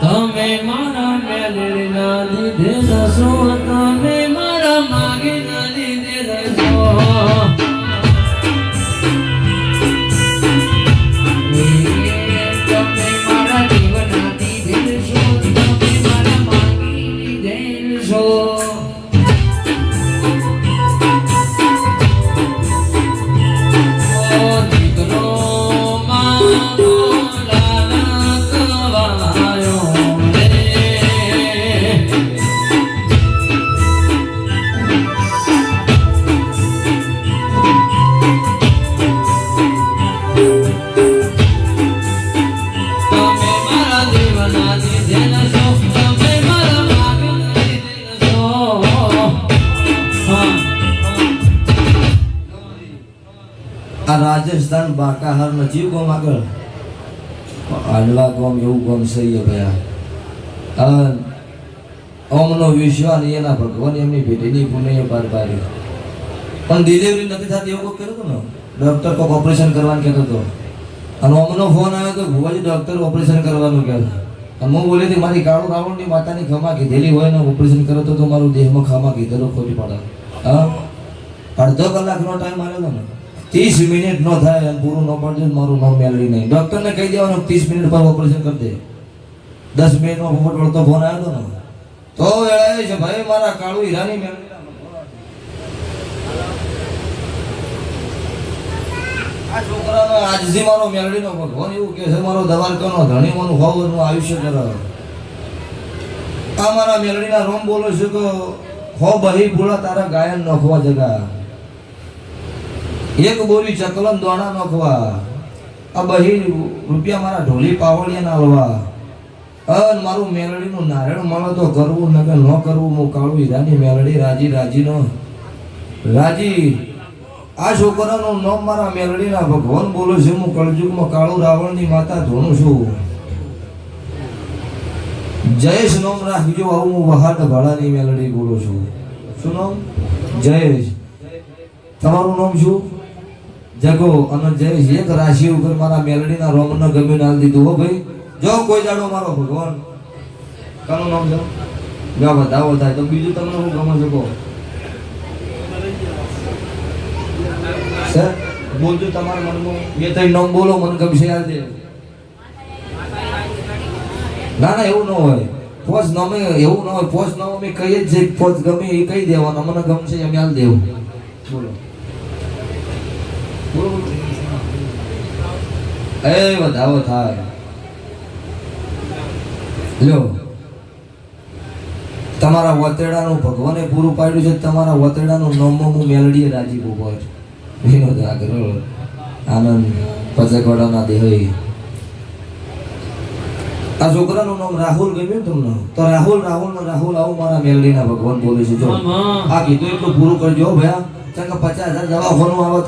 તમે મારા મેલડીના લીધે રસો આ રાજસ્થાન, બાકાહાર નજીક કોમ આગળ? આડવા ગોમ એવું ગામ સહી ભયા. ઓમનો વિશ્વાસ એના ભગવાન એમની ભેટીની પુણ્ય પાર પાડી પણ ડિલિવરી નથી થતી, એવું કોઈ કર્યું હતું ને? ડૉક્ટર કોઈક ઓપરેશન કરવાનું કહેતો હતો. અને ઓમનો ફોન આવ્યો તો ભુવાજી ડૉક્ટર ઓપરેશન કરવાનું કહેતો અને હું બોલી હતી, મારી કાળુ રાવણની માતાની ખમા કીધેલી હોય ને ઓપરેશન કરો તો મારું દેહમાં ખમા કીધેલો ખોટી પડે. હા? અડધો કલાકનો ટાઈમ આવ્યો હતો ને? ત્રીસ મિનિટ નો થાય અને પૂરું ન પડે મારું નામ મેળવી નહીં. ડૉક્ટરને કહી દેવાનું, ત્રીસ મિનિટ પર ઓપરેશન કરી દે. દસ મિનિટમાં ફોટ વળતો ફોન આવ્યો હતો ને. તો વેળાએ છે, ભાઈ, મારા કાળુ હીરાની મેળવી આ છોકરાનો આજથી મારો મેળવીનો ભગવાન એવું કે છે, મારો દવારકાનો ધણી મારું હોવાનું આયુષ્ય કરે આ મારા મેળવીના રોમ બોલો છે કે, હો બહી ભૂલા તારા ગાયન નખવા જગા. એક બોરી ચકલન દોણા નખવા આ બહી રૂપિયા મારા ઢોલી પાવડિયા નાલવા અન મારું મેલડીનું નારાયણ મળે તો કરવું, નકર ન કરવું, હું કાળું હીરાની મેલડી રાજી રાજીનો રાજી, આ છોકરાનું નામ મારા મેલડીના ભગવાન બોલું છું, હું કળજુગમાં કાળું રાવણની માતા ધોનું છું. જયેશ નામ રાખજો, આવું હું વહાટ ભાડાની મેલડી બોલું છું. શું નામ? જયેશ. તમારું નામ શું? જગો, અને જેવી એક રાશિ ઉપર મારા મેલડીના રોમનો ગમી નાલ દીધું. હો ભાઈ, જો કોઈ જાડો મારો ભગવાન. કાનું નામ છે? જો બતાવો થાય તો બીજું તમને હું ગમે શકો કહો. સર બોલજો તમારા મનમાં. બે ત્રણ નામ બોલો, મને ગમશે યાદ ના ના, એવું ન હોય. પોસ નામે, એવું ન હોય. પોસ નામ અમે કહીએ જ છે પોસ ગમે એ કહી દેવાનો. મને ગમશે એમ યાદ દેવું બોલો. એ વધાવો થાય. લ્યો તમારા વતેડાનું ભગવાને પૂરું પાડ્યું છે તમારા વતેડાનું નામમાં હું મેલડીએ રાજી ઊભો છે. વિનોદ આગ્રહ આનંદ પચકવાડાના દેહ. આ છોકરાનું નામ રાહુલ ગમ્યું તમને? તો રાહુલ રાહુલ ને રાહુલ આવું મારા મેલડીના ભગવાન બોલે છે. જો આ કીધું એટલું પૂરું કરજો ભયા. કારણ કે પચાસ હજાર દવાખાનું આવે